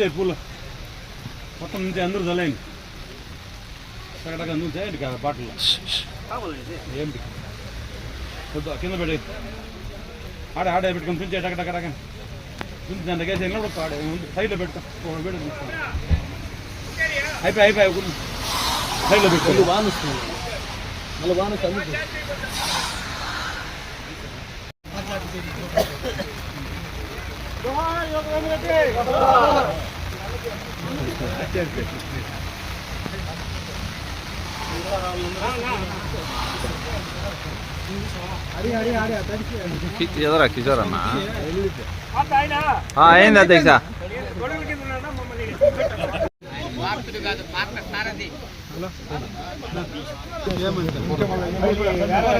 తుంచే పూలు మొత్తం నుంచి అందరూ చల్లండి అక్కడ నుంచేయండి కదా బాటిల్లో ఏంటి వద్దు, కింద పెట్టి ఆడ ఆడే పెట్టుకొని తుంచే టక టక టక తుంచి దాని దగ్గర ఎక్కడ పడుకో ఆడే సైడ్లో పెట్టుకో పెట్టుకో. అయిపోయి అయిపోయి. సైడ్లో పెట్టుకో వాన వస్తుంది మళ్ళీ వాన వస్తుంది ఎదరా కిషోర్ అన్న ఆ, అయింది అధ్యక్ష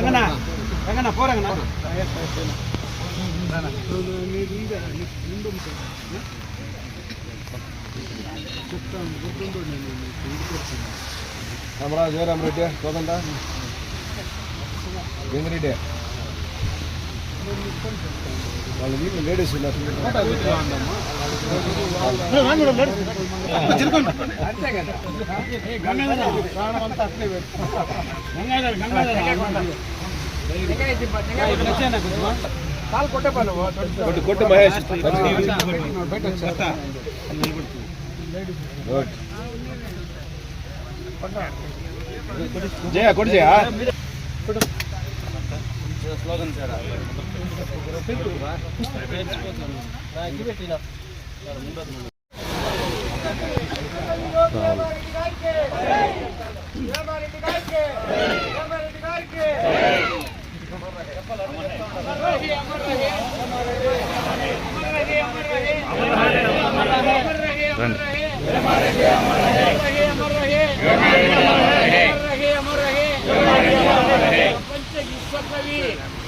రంగనా రంగనా పోరంగనా రామరా జయరామ్ రెడ్డి కోదండ గంగిరెడ్డి వాళ్ళు వీళ్ళు లేడీస్ ఉన్నారు. కొట్టు కొట్టు మహేష్. గుడ్ జయ కొట్టు జయ. స్లోగన్ సార్ రండి.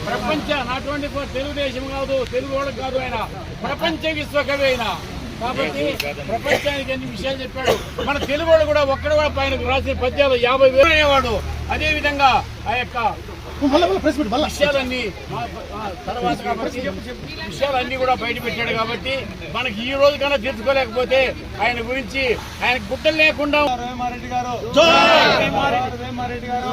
ప్రపంచ నాటువంటి ప్రపంచ తెలుగుదేశం కాదు తెలుగు వాళ్ళకి కాదు ఆయన ప్రపంచ విశ్వకవి ఆయన కాబట్టి ప్రపంచానికి ఎన్ని విషయాలు చెప్పాడు మన తెలుగు వాళ్ళు కూడా ఒక్కడ కూడా పైన రాసిన పద్యాలు యాభై వేలు అనేవాడు అదే విధంగా ఆ యొక్క విషయాలన్నీ తర్వాత కాబట్టి విషయాలన్నీ కూడా బయట పెట్టాడు కాబట్టి మనకి ఈ రోజు కన్నా తెలుసుకోలేకపోతే ఆయన గురించి ఆయన గుడ్డలు లేకుండా వేమారెడ్డి గారు. వేమారెడ్డి గారు.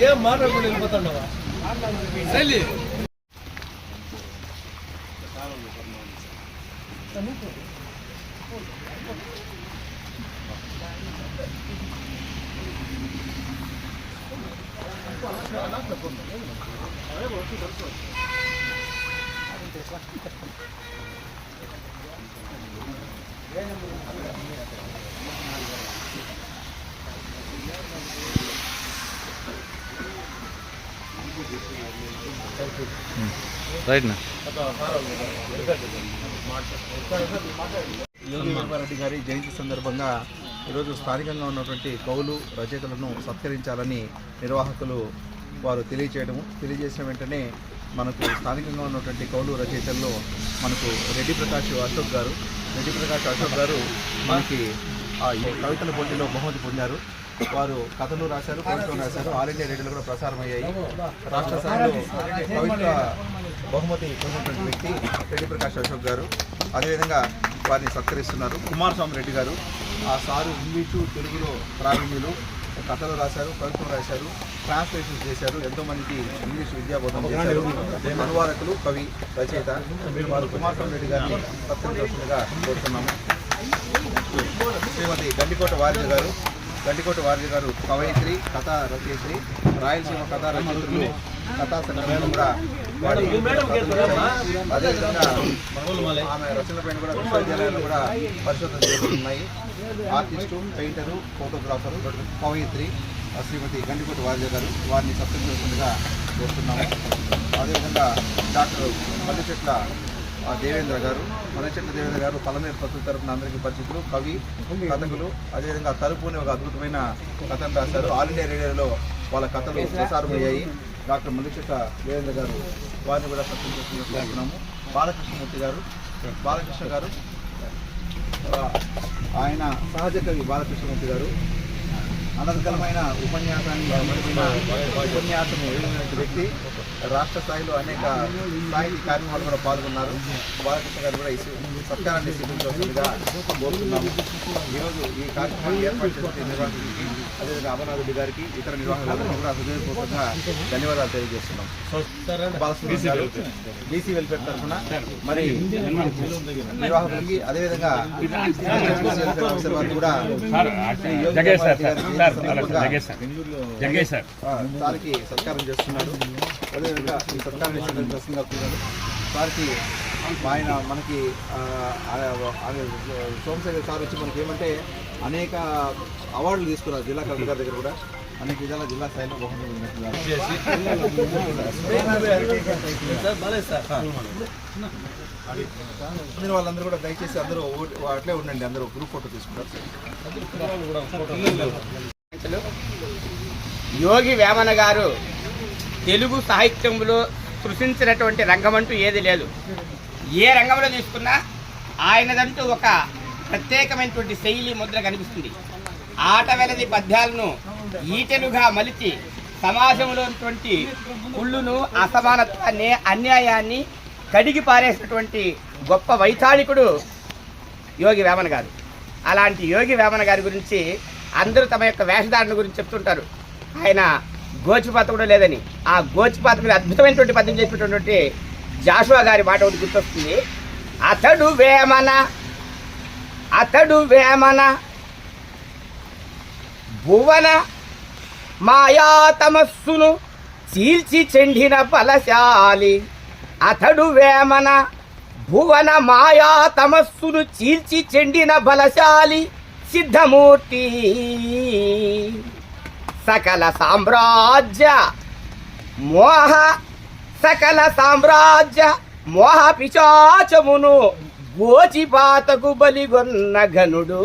ఏం మాట్లాడకుండా వెళ్ళిపోతాండవా రైట్ నా యోగి వేమారెడ్డి గారి జయంతి సందర్భంగా ఈరోజు స్థానికంగా ఉన్నటువంటి కౌలు రచయితలను సత్కరించాలని నిర్వాహకులు వారు తెలియచేయడము. తెలియజేసిన వెంటనే మనకు స్థానికంగా ఉన్నటువంటి కౌలు రచయితల్లో మనకు రెడ్డి ప్రకాష్ అశోక్ గారు. రెడ్డి ప్రకాష్ అశోక్ గారు మనకి ఆ ఈ కవితల పోటీలో బహుమతి పొందారు. వారు కథలు రాశారు కవిత్వం రాశారు. ఆల్ ఇండియా రేడియోలో కూడా ప్రసారం అయ్యాయి రాష్ట్ర స్థాయిలో కవిత్వ బహుమతి పొందినటువంటి వ్యక్తి రెడ్డి ప్రకాష్ అశోక్ గారు. అదేవిధంగా వారిని సత్కరిస్తున్నారు కుమారస్వామి రెడ్డి గారు. ఆ సారు ఇంగ్లీషు తెలుగులో ప్రావీణ్యులు. కథలు రాశారు కవిత్వం రాశారు ట్రాన్స్లేషన్ చేశారు ఎంతో మందికి ఇంగ్లీష్ విద్యాబోధన చేశారు. అనువాదకులు కవి రచయిత వారు కుమారస్వామి రెడ్డి గారిని సత్కరించాల్సిందిగా కోరుతున్నాము. శ్రీమతి గండికోట వారిజ గారు గండికోట వారిజ గారు కవయిత్రి కథా రచయిత్రి రాయలసీమ కథా రచయిత్రులు కథా సంఘంలో కూడా వారి అదేవిధంగా ఆమె రచనలపైన కూడా విశ్వవిద్యాలయాల్లో కూడా పరిశోధన జరుగుతున్నాయి. ఆర్టిస్టు పెయింటరు ఫోటోగ్రాఫరు కవయిత్రి శ్రీమతి గండికోట వారిజ గారు వారిని సత్కరించాల్సిందిగా కోరుతున్నాము అదేవిధంగా డాక్టర్ మల్లిచెట్ల దేవేంద్ర గారు మలచెట్ల దేవేంద్ర గారు పలమేరు పత్రుల తరపున అందరికీ పరిచితులు కవి కథకులు అదేవిధంగా తలుపు అనే ఒక అద్భుతమైన కథను రాశారు. ఆల్ ఇండియా రేడియోలో వాళ్ళ కథలు ప్రసారమయ్యాయి. డాక్టర్ మల్లిచెట్ల దేవేంద్ర గారు వారిని కూడా సత్యం కోరుతున్నాము బాలకృష్ణమూర్తి గారు బాలకృష్ణ గారు ఆయన సహజ కవి బాలకృష్ణమూర్తి గారు. అనంతకరమైన ఉపన్యాసాన్ని సమర్పిన ఉపన్యాసం వ్యక్తి రాష్ట్ర స్థాయిలో అనేక సాహిత్య కార్యక్రమాలు కూడా పాల్గొన్నారు. బాలకృష్ణ గారు కూడా ఈ సత్కారాన్ని స్వీకరించవలసిందిగా కోరుతున్నాము. ఈరోజు ఈ కార్యక్రమాన్ని ఏర్పాటు చేసిన నిర్వాహకుడికి అదేవిధంగా అమర్నాథ్ గారికి ఇతర నిర్వాహకులందరికీ కూడా హృదయపూర్వకంగా ధన్యవాదాలు తెలియజేస్తున్నాం. బీసీ వెల్ఫేర్ తరఫున మరి నిర్వాహకులకి అదేవిధంగా కూడా సార్కి సత్కారం చేస్తున్నారు. అదేవిధంగా ఈ సత్కారం చేసిన సార్కి ఆయన మనకి సోమశేఖర్ సార్ వచ్చి మనకి ఏమంటే అనేక అవార్డులు తీసుకున్నారు జిల్లా కలెక్టర్ గారి దగ్గర కూడా. అనేక విధాల జిల్లా స్థాయిలో మీరు వాళ్ళందరూ కూడా దయచేసి అందరూ అట్లే ఉండండి అందరూ గ్రూప్ ఫోటో తీసుకుంటారు. యోగి వేమన గారు తెలుగు సాహిత్యంలో సృష్టించినటువంటి రంగం అంటూ ఏది లేదు. ఏ రంగంలో తీసుకున్నా ఆయనదంటూ ఒక ప్రత్యేకమైనటువంటి శైలి ముద్ర కనిపిస్తుంది. ఆట వెలది పద్యాలను ఈటెలుగా మలిచి సమాజంలో ఉన్నటువంటి కుళ్ళును అసమానత్వాన్ని అన్యాయాన్ని కడిగి పారేసినటువంటి గొప్ప వైతాళికుడు యోగి వేమన గారు. అలాంటి యోగి వేమన గారి గురించి అందరూ తమ యొక్క వేషధారణ గురించి చెప్తుంటారు. ఆయన గోచిపాత కూడా లేదని. ఆ గోచిపాత మీద అద్భుతమైనటువంటి పద్యం చెప్పినటువంటి జాషువా గారి మాట ఒకటి గుర్తొస్తుంది. అతడు వేమన అతడు వేమన భువన మాయా తమస్సును చీల్చి చెండిన బలశాలి. అతడు వేమన భువన మాయా తమస్సును చీల్చి చెండిన బలశాలి సిద్ధమూర్తి. సకల సామ్రాజ్య మోహ సకల సామ్రాజ్య మోహ పిశాచమును గోచిపాతకు బలిగొన్న ఘనుడు.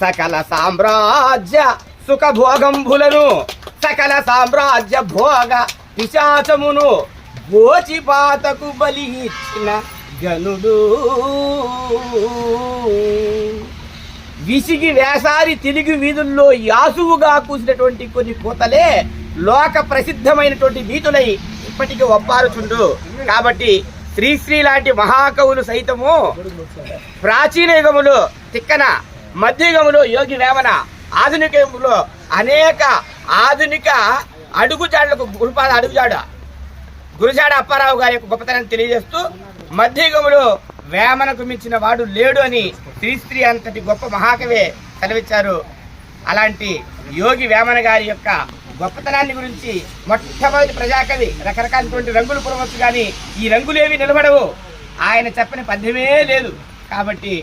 సకల సామ్రాజ్య సుఖభోగంభులను సకల సామ్రాజ్య భోగ పిశాచమును గోచిపాతకు బలి ఇచ్చిన గనుడు విసిగి వేసారి తిరిగి వీధుల్లో యాసువుగా కూసినటువంటి కొన్ని కూతలే లోక ప్రసిద్ధమైనటువంటి వీధులై ఇప్పటికీ ఒప్పారుచుండు. కాబట్టి శ్రీశ్రీ లాంటి మహాకవులు సైతము ప్రాచీన యుగములు తిక్కన మధ్యయుగములు యోగి వేమన ఆధునిక యుగంలో అనేక ఆధునిక అడుగుజాడలకు గురుపాద అడుగుజాడ గురుజాడ అప్పారావు గారి యొక్క గొప్పతనాన్ని తెలియజేస్తూ మధ్యయుగంలో వేమనకు మించిన వాడు లేడు అని శ్రీశ్రీ అంతటి గొప్ప మహాకవే సెలవిచ్చారు. అలాంటి యోగి వేమన గారి యొక్క గొప్పతనాన్ని గురించి మొట్టమొదటి ప్రజాకవి రకరకాలటువంటి రంగులు పురవచ్చు కానీ ఈ రంగులేవి నిలబడవు. ఆయన చెప్పని పద్యమే లేదు. కాబట్టి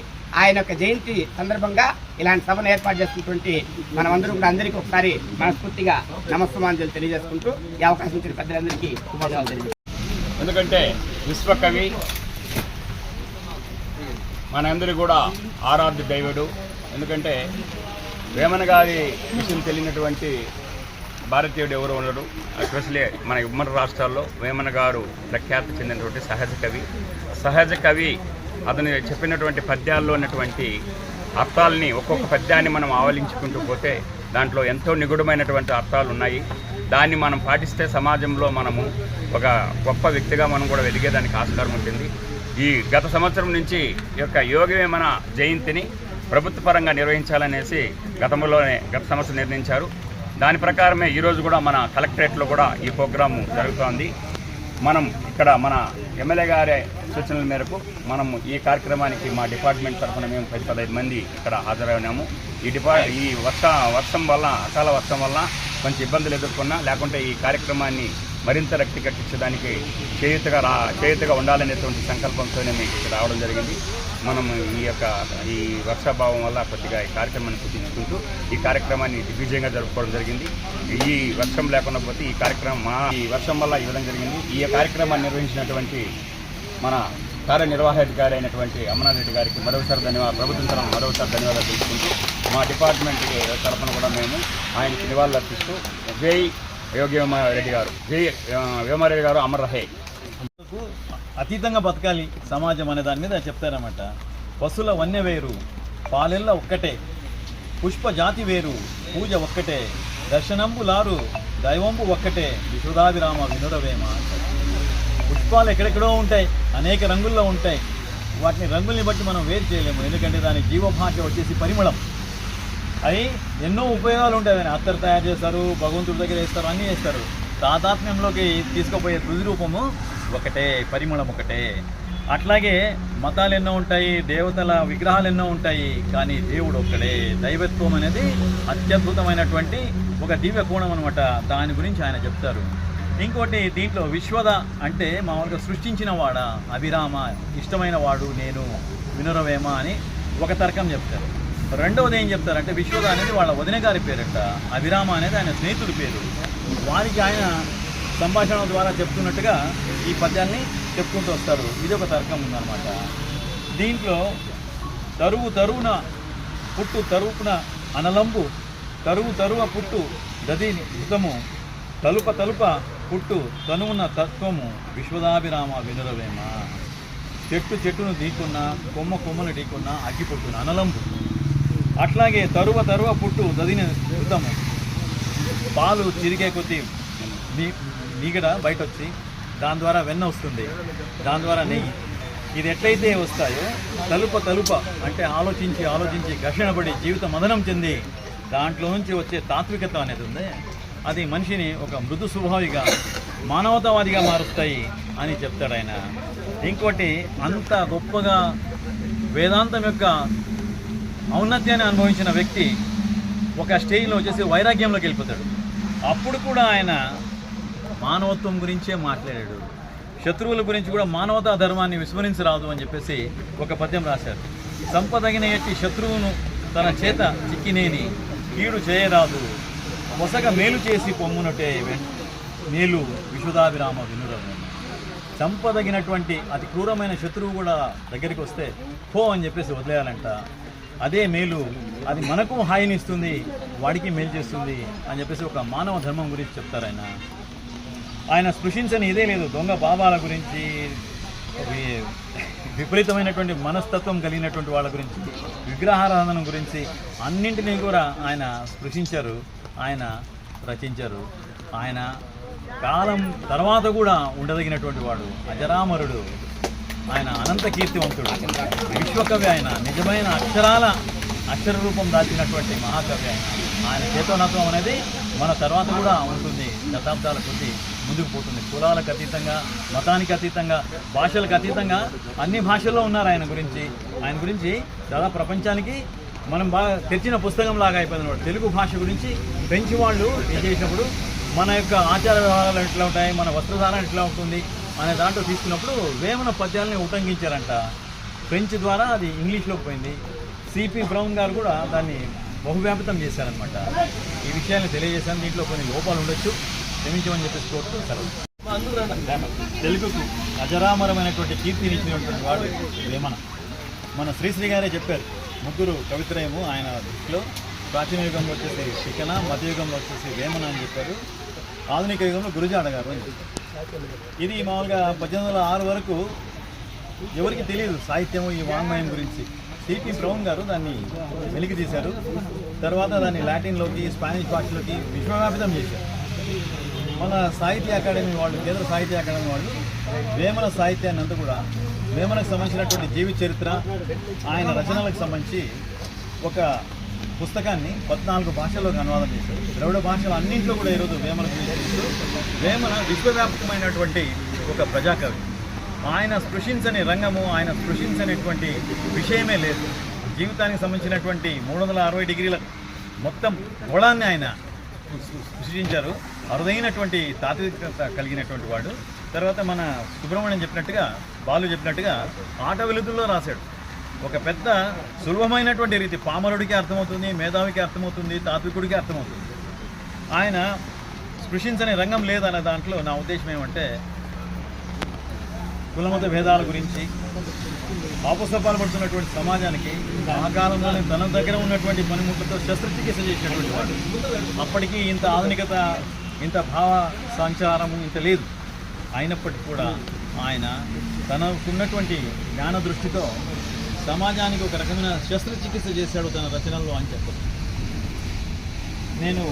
ఆయన యొక్క జయంతి సందర్భంగా ఇలాంటి సభను ఏర్పాటు చేస్తున్నటువంటి మనమందరం కూడా అందరికీ ఒకసారి మనస్ఫూర్తిగా నమస్సమాంజలు తెలియజేసుకుంటూ ఈ అవకాశం ఇచ్చిన పెద్దలందరికీ శుభాకాంక్షలు తెలియజేస్తాం ఎందుకంటే విశ్వకవి మనందరి కూడా ఆరాధ్య దైవుడు. ఎందుకంటే వేమన గారి విషయం తెలియనటువంటి భారతీయుడు ఎవరు ఉండడు. ఎస్పెషలీ మన ఉమ్మడి రాష్ట్రాల్లో వేమన గారు ప్రఖ్యాతి చెందినటువంటి సహజ కవి. సహజ కవి అతను చెప్పినటువంటి పద్యాల్లో ఉన్నటువంటి అర్థాలని ఒక్కొక్క పద్యాన్ని మనం ఆవలించుకుంటూ పోతే దాంట్లో ఎంతో నిగుడమైనటువంటి అర్థాలు ఉన్నాయి. దాన్ని మనం పాటిస్తే సమాజంలో మనము ఒక గొప్ప వ్యక్తిగా మనం కూడా వెలిగేదానికి ఆస్కారం ఉంటుంది. ఈ గత సంవత్సరం నుంచి ఈ యొక్క యోగవేమన జయంతిని ప్రభుత్వ పరంగా నిర్వహించాలనేసి గతంలోనే గత సంవత్సరం నిర్ణయించారు. దాని ప్రకారమే ఈరోజు కూడా మన కలెక్టరేట్లో కూడా ఈ ప్రోగ్రాము జరుగుతోంది. మనం ఇక్కడ మన ఎమ్మెల్యే గారి సూచనల మేరకు మనం ఈ కార్యక్రమానికి మా డిపార్ట్మెంట్ తరఫున మేము పది పదహైదు మంది ఇక్కడ హాజరైనాము ఈ డిపా ఈ వర్ష వర్షం వల్ల అకాల వర్షం వల్ల కొంచెం ఇబ్బందులు ఎదుర్కొన్నా లేకుంటే ఈ కార్యక్రమాన్ని మరింత రక్తి కట్టించడానికి చేయుతగా రా చేయుతగా ఉండాలనేటువంటి సంకల్పంతోనే మీకు ఇక్కడ రావడం జరిగింది. మనం ఈ యొక్క ఈ వర్షాభావం వల్ల కొద్దిగా ఈ కార్యక్రమాన్ని కుదించుకుంటూ ఈ కార్యక్రమాన్ని దిగ్విజయంగా జరుపుకోవడం జరిగింది. ఈ వర్షం లేకుండా పోతే ఈ కార్యక్రమం మా ఈ వర్షం వల్ల ఈ విధంగా జరిగింది. ఈ కార్యక్రమాన్ని నిర్వహించినటువంటి మన కార్యనిర్వాహాధికారి అయినటువంటి అమర్నాథ్ రెడ్డి గారికి మరోసారి ధన్యవాదాలు. ప్రభుత్వం తరఫున మరోసారి ధన్యవాదాలు తెలుసుకుంటూ మా డిపార్ట్మెంట్ తరఫున కూడా మేము ఆయనకి నివాళులు అర్పిస్తూ జై యోగి రెడ్డి గారు. జై వ్యోమారెడ్డి వేమారెడ్డి గారు అమర్ రహే. కు అతీతంగా బతకాలి సమాజం అనే దాని మీద చెప్తారన్నమాట. పశుల వన్య వేరు పాలెల్ల ఒక్కటే పుష్ప జాతి వేరు పూజ ఒక్కటే దర్శనంబు లారు దైవంబు ఒక్కటే విశుధాభిరామ వినురవేమ పుష్పాలు ఎక్కడెక్కడో ఉంటాయి అనేక రంగుల్లో ఉంటాయి. వాటిని రంగుల్ని బట్టి మనం వేరు చేయలేము. ఎందుకంటే దాని జీవభాష వచ్చేసి పరిమళం. అవి ఎన్నో ఉపయోగాలు ఉంటాయి. దాన్ని అత్తరు తయారు చేస్తారు భగవంతుడి దగ్గర వేస్తారు అన్నీ వేస్తారు. తాదాత్మ్యంలోకి తీసుకుపోయే తుది రూపము ఒకటే పరిమళం ఒకటే. అట్లాగే మతాలు ఎన్నో ఉంటాయి దేవతల విగ్రహాలు ఎన్నో ఉంటాయి కానీ దేవుడు ఒక్కడే. దైవత్వం అనేది అత్యద్భుతమైనటువంటి ఒక దివ్య కోణం అనమాట దాని గురించి ఆయన చెప్తారు. ఇంకోటి దీంట్లో విశ్వద అంటే మామూలుగా సృష్టించిన వాడ? అభిరామ ఇష్టమైన వాడు నేను వినురవేమ అని ఒక తర్కం చెప్తారు. రెండవది ఏం చెప్తారంటే విశ్వద అనేది వాళ్ళ వదిన గారి పేరట. అభిరామ అనేది ఆయన స్నేహితుడి పేరు. వారికి ఆయన సంభాషణ ద్వారా చెప్తున్నట్టుగా ఈ పద్యాన్ని చెప్పుకుంటూ వస్తారు. ఇది ఒక తర్కం ఉందన్నమాట. దీంట్లో తరువు తరువున పుట్టు తరువున అనలంబు తరువు తరువ పుట్టు గది హితము తలుప తలుప పుట్టు తనువున తత్వము విశ్వదాభిరామ వినురవేమ. చెట్టు చెట్టును ఢీకున్నా కొమ్మ కొమ్మను ఢీకున్న అగ్గి పుట్టున అనలంబు. అట్లాగే తరువ తరువ పుట్టు దదిన హితము పాలు చిరిగే కొద్దీ నీగడ బయట వచ్చి దాని ద్వారా వెన్న వస్తుంది. దాని ద్వారా నెయ్యి. ఇది ఎట్లయితే వస్తాయో తలుప తలుప అంటే ఆలోచించి ఆలోచించి ఘర్షణపడి జీవిత మదనం చెంది దాంట్లో నుంచి వచ్చే తాత్వికత అనేది ఉంది. అది మనిషిని ఒక మృదు స్వభావిగా మానవతావాదిగా మారుస్తాయి అని చెప్తాడు ఆయన. ఇంకోటి అంత గొప్పగా వేదాంతం యొక్క ఔన్నత్యాన్ని అనుభవించిన వ్యక్తి ఒక స్టేజ్లో వచ్చేసి వైరాగ్యంలోకి వెళ్ళిపోతాడు. అప్పుడు కూడా ఆయన మానవత్వం గురించే మాట్లాడాడు. శత్రువుల గురించి కూడా మానవతా ధర్మాన్ని విస్మరించరాదు అని చెప్పేసి ఒక పద్యం రాశారు. సంపదగిన ఎట్టి శత్రువును తన చేత చిక్కినేని కీడు చేయరాదు. మొసగ మేలు చేసి పొమ్మునటే మేలు విశుధాభిరామ వినురము చంపదగినటువంటి అతి క్రూరమైన శత్రువు కూడా దగ్గరికి వస్తే పో అని చెప్పేసి వదిలేయాలంట. అదే మేలు అది మనకు హాయినిస్తుంది వాడికి మేలు చేస్తుంది అని చెప్పేసి ఒక మానవ ధర్మం గురించి చెప్తారు ఆయన. ఆయన స్పృశించని ఇదే లేదు. దొంగ బాబాల గురించి విపరీతమైనటువంటి మనస్తత్వం కలిగినటువంటి వాళ్ళ గురించి విగ్రహారాధన గురించి అన్నింటినీ కూడా ఆయన స్పృశించారు ఆయన రచించారు. ఆయన కాలం తర్వాత కూడా ఉండదగినటువంటి వాడు అజరామరుడు. ఆయన అనంత కీర్తివంతుడు. విశ్వకవి ఆయన నిజమైన అక్షరాల అక్షర రూపం దాచినటువంటి మహాకవి ఆయన. ఆయన చేతోనత్వం అనేది మన తర్వాత కూడా ఉంటుంది శతాబ్దాల కొద్దీ ముందుకు పోతుంది. కులాలకు అతీతంగా మతానికి అతీతంగా భాషలకు అతీతంగా అన్ని భాషల్లో ఉన్నారు ఆయన గురించి. ఆయన గురించి దాదాపు ప్రపంచానికి మనం బాగా తెచ్చిన పుస్తకం లాగా అయిపోయింది అనమాట. తెలుగు భాష గురించి ఫ్రెంచ్ వాళ్ళు ఏం చేసినప్పుడు మన యొక్క ఆచార వ్యవహారాలు ఎట్లా ఉంటాయి మన వస్త్రధారణ ఎట్లా ఉంటుంది అనే దాంట్లో తీసుకున్నప్పుడు వేమన పద్యాలని ఉటంకించారంట. ఫ్రెంచ్ ద్వారా అది ఇంగ్లీష్లోకి పోయింది. సిపి బ్రౌన్ గారు కూడా దాన్ని బహువ్యాపితం చేశారనమాట. ఈ విషయాన్ని తెలియజేశాను. దీంట్లో కొన్ని లోపాలు ఉండొచ్చు. క్షమించమని చెప్పేసి కోరుకుంటారు తెలుగుకు అజరామరమైనటువంటి కీర్తినిచ్చినటువంటి వాడు వేమన. మన శ్రీశ్రీ గారే చెప్పారు ముగ్గురు కవిత్రయము ఆయన దృష్టిలో ప్రాచీన యుగంలో వచ్చేసి శిఖన మధ్యయుగంలో వచ్చేసి వేమన అని చెప్పారు. ఆధునిక యుగంలో గురుజాడ గారు అని ఇది మామూలుగా పద్దెనిమిది వందల ఆరు వరకు ఎవరికి తెలియదు సాహిత్యము ఈ వాంగ్మయం గురించి. సిపి బ్రౌన్ గారు దాన్ని వెలికి తీశారు. తర్వాత దాన్ని లాటిన్లోకి స్పానిష్ భాషలోకి విశ్వవ్యాపితం చేశారు. మన సాహిత్య అకాడమీ వాళ్ళు కేంద్ర సాహిత్య అకాడమీ వాళ్ళు వేమన సాహిత్యాన్ని అంతా కూడా వేమనకు సంబంధించినటువంటి జీవిత చరిత్ర ఆయన రచనలకు సంబంధించి ఒక పుస్తకాన్ని పద్నాలుగు భాషల్లోకి అనువాదం చేశారు. ద్రవిడ భాషలు అన్నింటిలో కూడా ఈరోజు వేమన గురించి వేమన విశ్వవ్యాప్తమైనటువంటి ఒక ప్రజాకవి. ఆయన స్పృశించని రంగము ఆయన స్పృశించనిటువంటి విషయమే లేదు. జీవితానికి సంబంధించినటువంటి మూడు వందల అరవై డిగ్రీల మొత్తం గోళాన్ని ఆయన సృష్టించారు. అరుదైనటువంటి తాత్వికత కలిగినటువంటి వాడు. తర్వాత మన సుబ్రహ్మణ్యం చెప్పినట్టుగా బాలు చెప్పినట్టుగా ఆట వెలుతుల్లో రాశాడు. ఒక పెద్ద సులభమైనటువంటి రీతి పామరుడికి అర్థమవుతుంది మేధావికి అర్థమవుతుంది తాత్వికుడికి అర్థమవుతుంది. ఆయన స్పృశించని రంగం లేదనే దాంట్లో నా ఉద్దేశం ఏమంటే కులమత భేదాల గురించి ఆపసపాలు పడుతున్నటువంటి సమాజానికి ఆ కాలంలోనే తన దగ్గర ఉన్నటువంటి పనిముట్లతో శస్త్రచికిత్స చేసినటువంటి వాడు. అప్పటికి ఇంత ఆధునికత ఇంత భావ సంచారము ఇంత లేదు. అయినప్పటికీ కూడా ఆయన తనకున్నటువంటి జ్ఞాన దృష్టితో సమాజానికి ఒక రకమైన శస్త్రచికిత్స చేశాడు తన రచనల్లో అని చెప్పచ్చు. నేను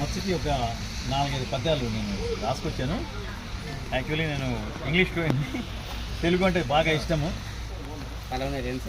మత్స్యకి ఒక నాలుగైదు పద్యాలు నేను రాసుకొచ్చాను. యాక్చువల్లీ నేను ఇంగ్లీష్ తెలుగు అంటే బాగా ఇష్టము. అలానే